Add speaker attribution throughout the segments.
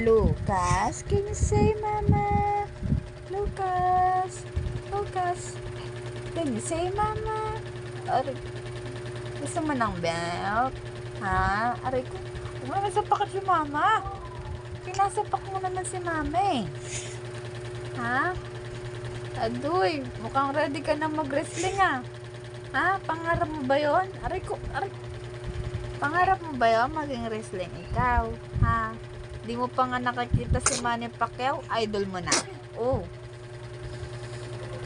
Speaker 1: Lucas, can you say mama? Lucas, Lucas, can you say mama? Aray, gusto mo ng milk? Ha? Aray ko, huwag naman sapakat si mama. Pinasapak mo naman si mama eh. Ha? Adoy, mukhang ready ka na mag-wrestling ah. Ha? Pangarap mo ba yon? Aray ko, aray. Pangarap mo ba yun maging wrestling ikaw? Ha? Di mo pa nga nakakita si Manny Pacquiao, idol mo na. Oh.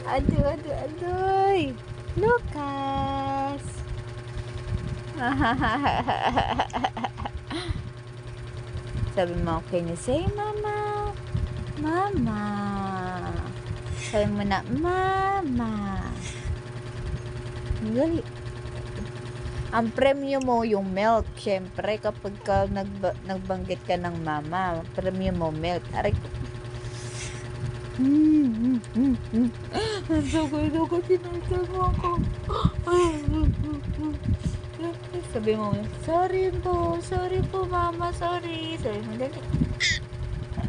Speaker 1: Ado, ado, adoy. Lucas. Sabi mo, can you say mama? Mama. Sabi mo na, mama. Dali. Ang premyo mo yung milk, syempre, kapag ka nagba- nagbanggit ka ng mama, premyo mo milk. Aray. Mm, mm, mm, mm. Ang sakit ako, sinasama ko. Sabi mo, sorry po, sorry po mama, sorry. Sabi mo, dali.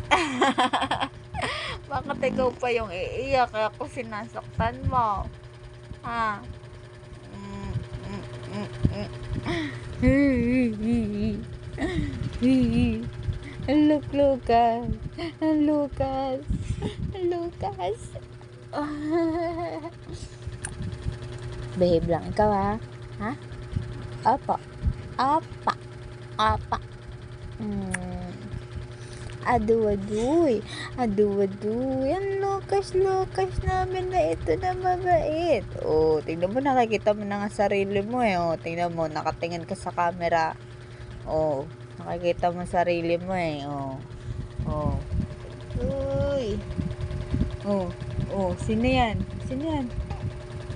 Speaker 1: Bakit ikaw pa yung iiyak kaya ako sinasaktan mo? Ha? Mm. Look, Lucas. Lucas. Lucas. Behave lang ikaw ha. Ha? Apa. Apa. Apa. Hmm. Adu aduy. Adu aduy. Ang Lucas namin na ito na mabait. Oh, tingnan mo nakikita mo na nga sarili mo eh. Oh, tingnan mo nakatingin ka sa camera. Oh, nakikita mo sarili mo eh. Oh. Oh. Uy. Oh, oh, sino yan? Sino yan?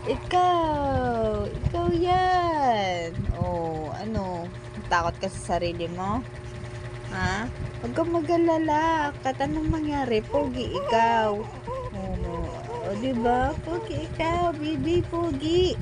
Speaker 1: Ikaw! Ikaw yan! Oh, ano? Takot ka sa sarili mo? Ha? Huwag kang mag-alala. Kahit anong mangyari, pogi ikaw. Oh, oh diba? Pogi ikaw, baby, pogi.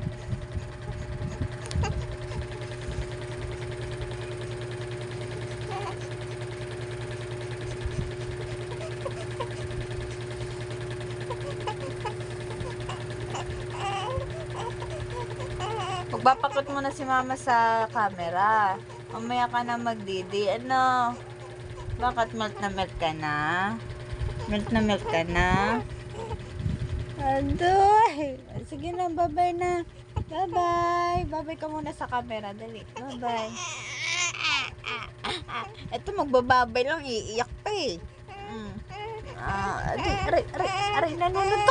Speaker 1: Magpapakot mo na si mama sa camera. Mamaya ka na magdidi. Ano? Bakit melt na melt ka na? Melt na melt ka na? Adoy! Sige na, bye-bye na. Bye-bye. Bye-bye ka muna sa camera. Dali. Bye-bye. Ito, magbababay lang. Iiyak pa eh. Mm. Ah, aray, aray, aray, aray,